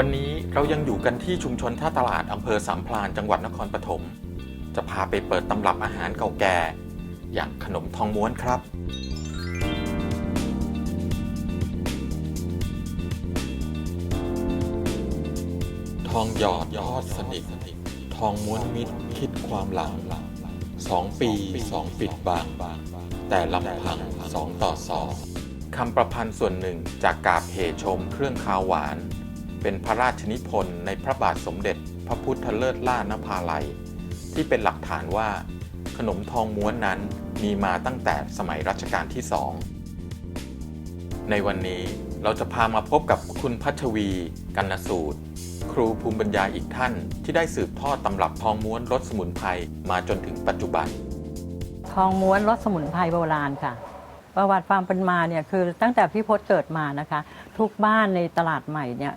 วันนี้เรายังอยู่กันที่ชุมชนท่าตลาดอำเภอสามพรานจังหวัดนครปฐม จะพาไปเปิดตำรับอาหารเก่าแก่ อย่างขนมทองม้วนครับ ทองหยอดยอดสนิททองม้วนมิตรคิดความหลังสองปีสองปิดบังแต่ลำพังสองต่อสองคำประพันธ์ส่วนหนึ่งจากกาบเหชมเครื่องคาวหวาน เป็นพระราชนิพนธ์ในพระบาทสมเด็จ พระพุทธเลิศล่านภาลัย ที่เป็นหลักฐานว่าขนมทองม้วนนั้นมีมาตั้งแต่สมัยรัชกาลที่สอง ในวันนี้เราจะพามาพบกับคุณพัชวี กันนสูตร ครูภูมิปัญญาอีกท่าน ที่ได้สืบทอดตำรับทองม้วนรสสมุนไพรมาจนถึงปัจจุบัน ทองม้วนรสสมุนไพรโบราณค่ะ ประวัติความเป็นมาเนี่ยคือตั้งแต่พี่พศเกิดมานะคะ ทุกบ้านในตลาดใหม่เนี่ย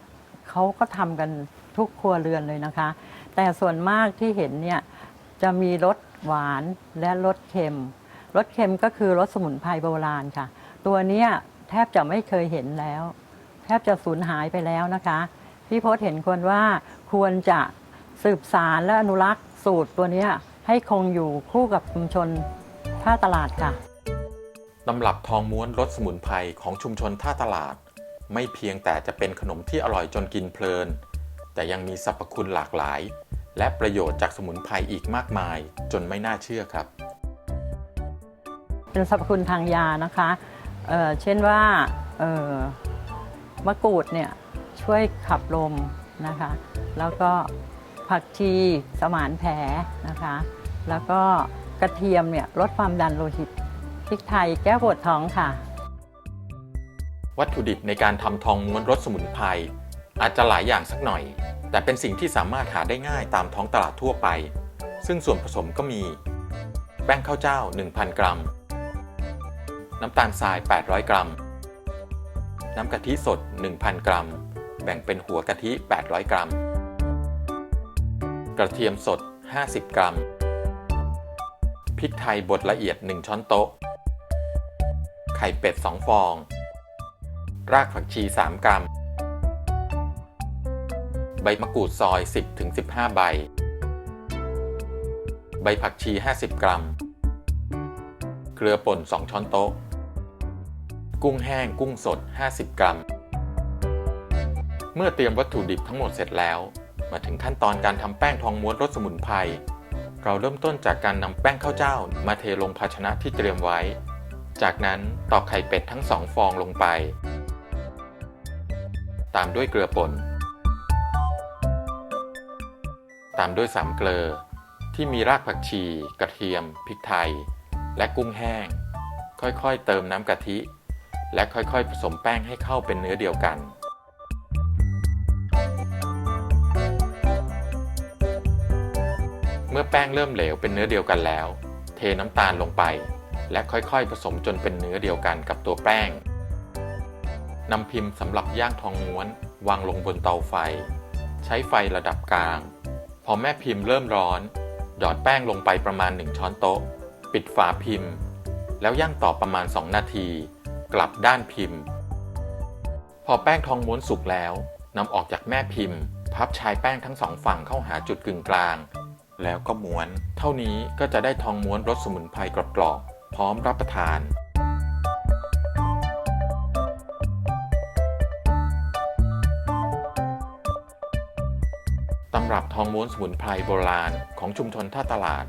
เขาก็ทำกันทุกครัวเรือนเลยนะคะ แต่ส่วนมากที่เห็นเนี่ยจะมีรสหวานและรสเค็มรสเค็มก็คือรสสมุนไพรโบราณค่ะ ตัวเนี้ยแทบจะไม่เคยเห็นแล้ว แทบจะสูญหายไปแล้วนะคะ พี่พศเห็นควรว่าควรจะสืบสารและอนุรักษ์สูตรตัวนี้ให้คงอยู่คู่กับชุมชนท่าตลาดค่ะตำรับทองม้วนรสสมุนไพรของชุมชนท่าตลาด ไม่เพียงแต่จะเป็นขนมที่อร่อยจนกินเพลิน แต่ยังมีสรรพคุณหลากหลาย และประโยชน์จากสมุนไพรอีกมากมาย จนไม่น่าเชื่อครับ เป็นสรรพคุณทางยานะคะเเช่นว่าเมะกรูดเนี่ยช่วยขับลมนะคะ แล้วก็ผักชีสมานแผลนะคะ แล้วก็กระเทียมเนี่ยลดความดันโลหิตพริกไทยแก้ปวดท้องค่ะ วัตถุดิบในการทำทองม้วนรสสมุนไพรอาจจะหลายอย่างสักหน่อย แต่เป็นสิ่งที่สามารถหาได้ง่ายตามท้องตลาดทั่วไป ซึ่งส่วนผสมก็มี แป้งข้าวเจ้า 1,000 กรัม น้ำตาลทราย 800 กรัม น้ำกะทิสด 1,000 กรัม แบ่งเป็นหัวกะทิ 800 กรัม กระเทียมสด 50 กรัม พริกไทยบดละเอียด 1 ช้อนโต๊ะ ไข่เป็ด 2 ฟอง รากผักชี 3 กรัม ใบมะกรูดซอย 10-15 ใบ ใบผักชี 50 กรัม เกลือป่น 2 ช้อนโต๊ะ กุ้งแห้งกุ้งสด 50 กรัม เมื่อเตรียมวัตถุดิบทั้งหมดเสร็จแล้ว มาถึงขั้นตอนการทำแป้งทองม้วนรสสมุนไพรเราเริ่มต้นจากการนำแป้งข้าวเจ้ามาเทลงภาชนะที่เตรียมไว้ จากนั้นตอกไข่เป็ดทั้งสองฟองลงไป ตามด้วยเกลือป่น ตามด้วยสามเกลือ ที่มีรากผักชี กระเทียม พริกไทย และกุ้งแห้ง ค่อยๆ เติมน้ำกะทิ และค่อยๆ ผสมแป้งให้เข้าเป็นเนื้อเดียวกัน เมื่อแป้งเริ่มเหลวเป็นเนื้อเดียวกันแล้ว เทน้ำตาลลงไป และค่อยๆ ผสมจนเป็นเนื้อเดียวกันกับตัวแป้ง นำพิมพ์สำหรับย่างทองม้วน วางลงบนเตาไฟ ใช้ไฟระดับกลาง พอแม่พิมพ์เริ่มร้อน หยอดแป้งลงไปประมาณ 1 ช้อนโต๊ะ ปิดฝาพิมพ์ แล้วย่างต่อประมาณ 2 นาที กลับด้านพิมพ์ พอแป้งทองม้วนสุกแล้วนำออกจากแม่พิมพ์ พับชายแป้งทั้งสองฝั่งเข้าหาจุดกึ่งกลาง แล้วก็ม้วน เท่านี้ก็จะได้ทองม้วนรสสมุนไพรกรอบๆพร้อมรับประทาน ตำรับทองม้วนสมุนไพรโบราณของชุมชนท่าตลาด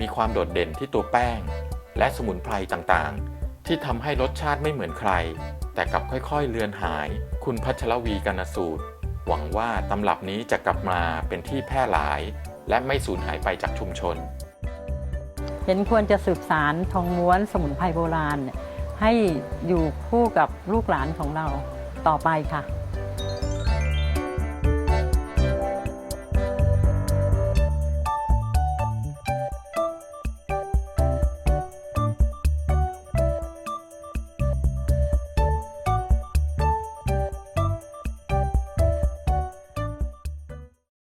มีความโดดเด่นที่ตัวแป้ง และสมุนไพรต่างๆ ที่ทำให้รสชาติไม่เหมือนใคร แต่กลับค่อยๆ เลือนหาย คุณพัชรวีกนสูตร หวังว่าตำรับนี้จะกลับมาเป็นที่แพร่หลาย และไม่สูญหายไปจากชุมชน เห็นควรจะสืบสารทองม้วนสมุนไพรโบราณ ให้อยู่คู่กับลูกหลานของเราต่อไปค่ะ